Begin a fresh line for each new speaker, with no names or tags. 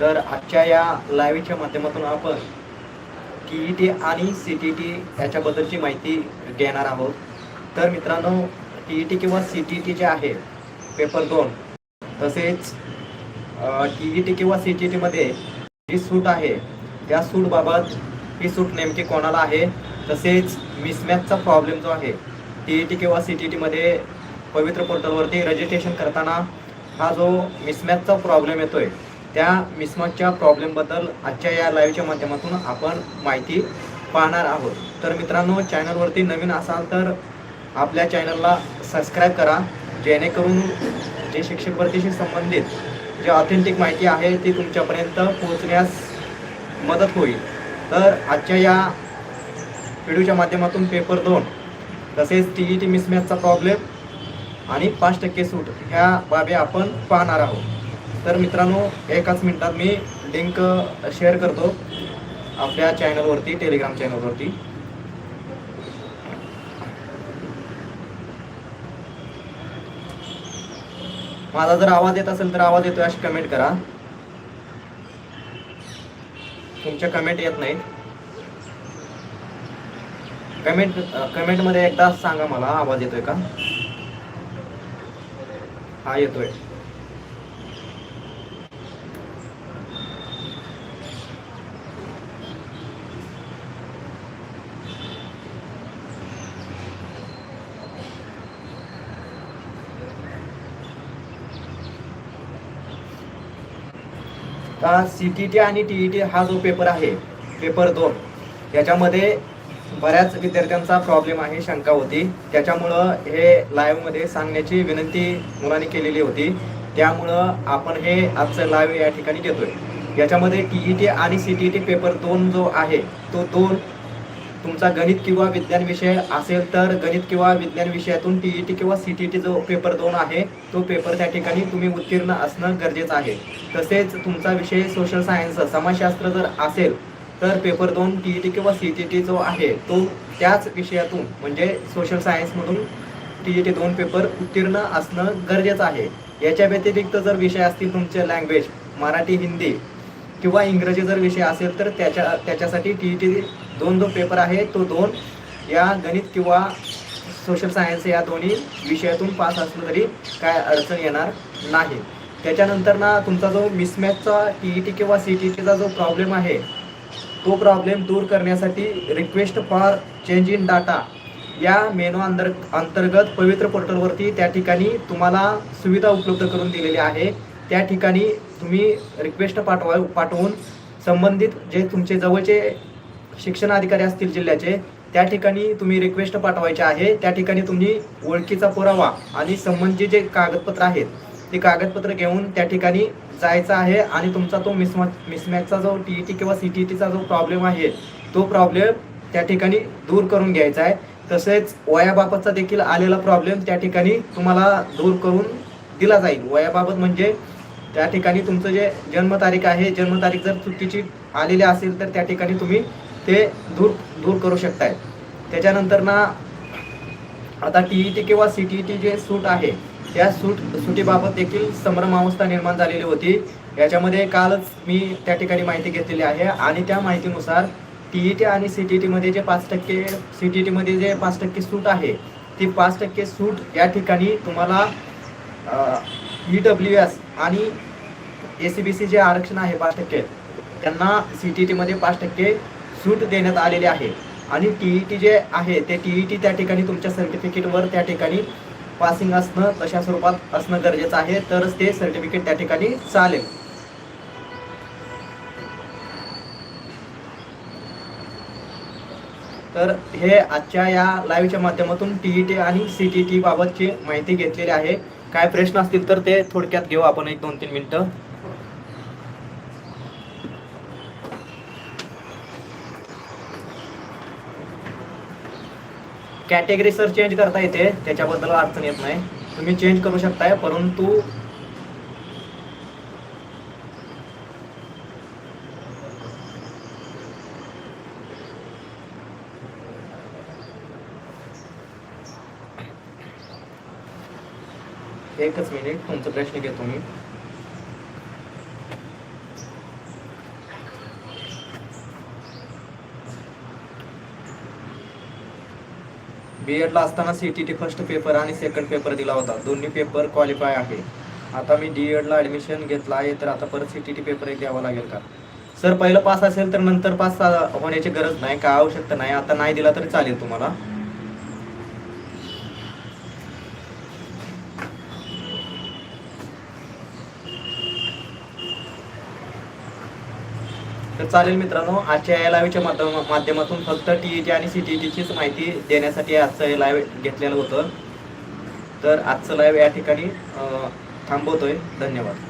तर आजच्या या लाईव्हच्या माध्यमातून आपण टी ई टी आणि सी टी टी याच्याबद्दलची माहिती घेणार आहोत. तर मित्रांनो टी ई टी किंवा सी टी टी जे आहे पेपर दोन तसेच टी ई टी किंवा सी टी टीमध्ये जी सूट आहे त्या सूटबाबत ही सूट नेमकी कोणाला आहे? तसेच मिसमॅचचा प्रॉब्लेम जो आहे टी ई टी किंवा सी टी टीमध्ये पवित्र पोर्टलवरती रजिस्ट्रेशन करताना हा जो मिसमॅचचा प्रॉब्लेम येतो आहे त्या मिसमॅचच्या प्रॉब्लेमबद्दल आजच्या या लाईव्हच्या माध्यमातून आपण माहिती पाहणार आहोत. तर मित्रांनो चॅनलवरती नवीन असाल तर आपल्या चॅनलला सबस्क्राईब करा. जेणेकरून जे शिक्षक भरतीशी संबंधित जे ऑथेंटिक माहिती आहे ती तुमच्यापर्यंत पोहोचण्यास मदत होईल. तर आजच्या या व्हिडिओच्या माध्यमातून पेपर दोन तसेच टी ई टी मिसमॅचचा प्रॉब्लेम आणि पाच टक्के सूट ह्या बाबी आपण पाहणार आहोत. तर मित्रांनो एकाच मिनिटात मी लिंक शेअर करतो आपल्या चॅनलवरती टेलिग्राम चॅनलवरती माझा जर आवाज येत असेल तर आवाज येतोय अशी कमेंट करा. तुमच्या कमेंट येत नाहीत. कमेंट कमेंटमध्ये एकदा सांगा मला आवाज येतोय का? हा येतोय. सी टी टी आणि टी ई टी हा जो पेपर आहे पेपर दोन याच्यामध्ये बऱ्याच विद्यार्थ्यांचा प्रॉब्लेम आहे शंका होती. त्याच्यामुळं हे लाईव्हमध्ये सांगण्याची विनंती मुलांनी केलेली होती. त्यामुळं आपण हे आजचं लाईव्ह या ठिकाणी देतोय याच्यामध्ये टी ई टी आणि सी टी टी पेपर दोन जो आहे तो दोन तुमचा गणित किंवा विज्ञान विषय असेल तर गणित किंवा विज्ञान विषयातून टी ई टी किंवा सी टी टी जो पेपर दोन आहे तो पेपर त्या ठिकाणी तुम्ही उत्तीर्ण असणं गरजेचं आहे. तसेच तुमचा विषय सोशल सायन्स समाजशास्त्र जर असेल तर पेपर दोन टी ई टी किंवा सी टी टी जो आहे तो त्याच विषयातून म्हणजे सोशल सायन्समधून टी ई टी दोन पेपर उत्तीर्ण असणं गरजेचं आहे. याच्या व्यतिरिक्त जर विषय असतील तुमचे लँग्वेज मराठी हिंदी किंवा इंग्रजी जर विषय असेल तर त्याच्या त्याच्यासाठी टी ई टी दोन जो पेपर आहे. तो दोन या गणित किंवा सोशल सायन्स या दोन्ही विषयातून पास असलं तरी काय अडचण येणार नाही. त्याच्यानंतर ना तुमचा जो मिसमॅचचा टी ई टी किंवा सी टी टीचा जो प्रॉब्लेम आहे तो प्रॉब्लेम दूर करण्यासाठी request for change in data या मेनू अंतर अंतर्गत पवित्र पोर्टलवरती त्या ठिकाणी तुम्हाला सुविधा उपलब्ध करून दिलेली आहे. त्या ठिकाणी तुम्ही रिक्वेस्ट पाठवा पाठवून संबंधित जे तुमचे जवळचे शिक्षण अधिकारी असतील जिल्ह्याचे त्या ठिकाणी तुम्ही रिक्वेस्ट पाठवायचे आहे. त्या ठिकाणी तुम्ही ओळखीचा पुरावा आणि संबंधित जे कागदपत्र आहेत ते कागदपत्र घेऊन त्या ठिकाणी जायचं आहे आणि तुमचा तो मिसमॅच मिसमॅचचा जो टी ई टी किंवा सी टी टीचा जो प्रॉब्लेम आहे तो प्रॉब्लेम त्या ठिकाणी दूर करून घ्यायचा आहे. तसेच वयाबाबतचा देखील आलेला प्रॉब्लेम त्या ठिकाणी तुम्हाला दूर करून दिला जाईल. वयाबाबत म्हणजे त्या ठिकाणी तुमचं जे जन्मतारीख आहे जन्मतारीख जर चुकीची आलेली असेल तर त्या ठिकाणी तुम्ही ते दूर दूर करू शकताय. त्याच्यानंतर ना आता टी ई टी किंवा सी टी टी जे सूट आहे त्या सूट सुटीबाबत देखील संभ्रमावस्था निर्माण झालेली होती. याच्यामध्ये कालच मी त्या ठिकाणी माहिती घेतलेली आहे आणि त्या माहितीनुसार टी ई टी आणि सी टी टीमध्ये जे पाच टक्के सी टी टीमध्ये जे पाच टक्के सूट आहे ती पाच टक्के सूट या ठिकाणी तुम्हाला ई डब्ल्यू एस आणि ए सी बी सी जे आरक्षण आहे पाच टक्के त्यांना सी टी टीमध्ये पाच टक्के सूट देण्यात आलेली आहे. आणि टी ई टी जे आहे ते टी ई टी त्या ठिकाणी तुमच्या सर्टिफिकेटवर त्या ठिकाणी पासिंग असणं तशा स्वरूपात असणं गरजेचं आहे तरच ते सर्टिफिकेट त्या ठिकाणी चालेल. तर हे आजच्या या लाईव्हच्या माध्यमातून टी ई टी आणि सी टी टी बाबतची माहिती घेतलेली आहे. काय प्रश्न असतील तर ते थोडक्यात घेऊ आपण एक दोन तीन मिनिटं. कॅटेगरी सर चेंज करता येते त्याच्याबद्दल अडचण येत नाही. तुम्ही चेंज करू शकताय परंतु एकच मिनिट तुमचा प्रश्न घेतो मी. बी एडला असताना C T T first paper आणि सेकंड पेपर दिला होता. दोन्ही पेपर क्वालिफाय आहे. आता मी डी एडला ॲडमिशन घेतला आहे तर आता परत सी टी टी पेपर एक द्यावा लागेल का? सर पहिलं पास असेल तर नंतर पास होण्याची गरज नाही का आवश्यकता नाही. आता नाही दिला तरी चालेल तुम्हाला. तर चालेल मित्रांनो आजच्या या लाईव्हच्या माध्यम माध्यमातून फक्त टी ई टी आणि सी टी टीचीच माहिती देण्यासाठी आजचं हे लाईव्ह घेतलेलं होतं. तर आजचं लाईव्ह या ठिकाणी थांबवतोय. धन्यवाद.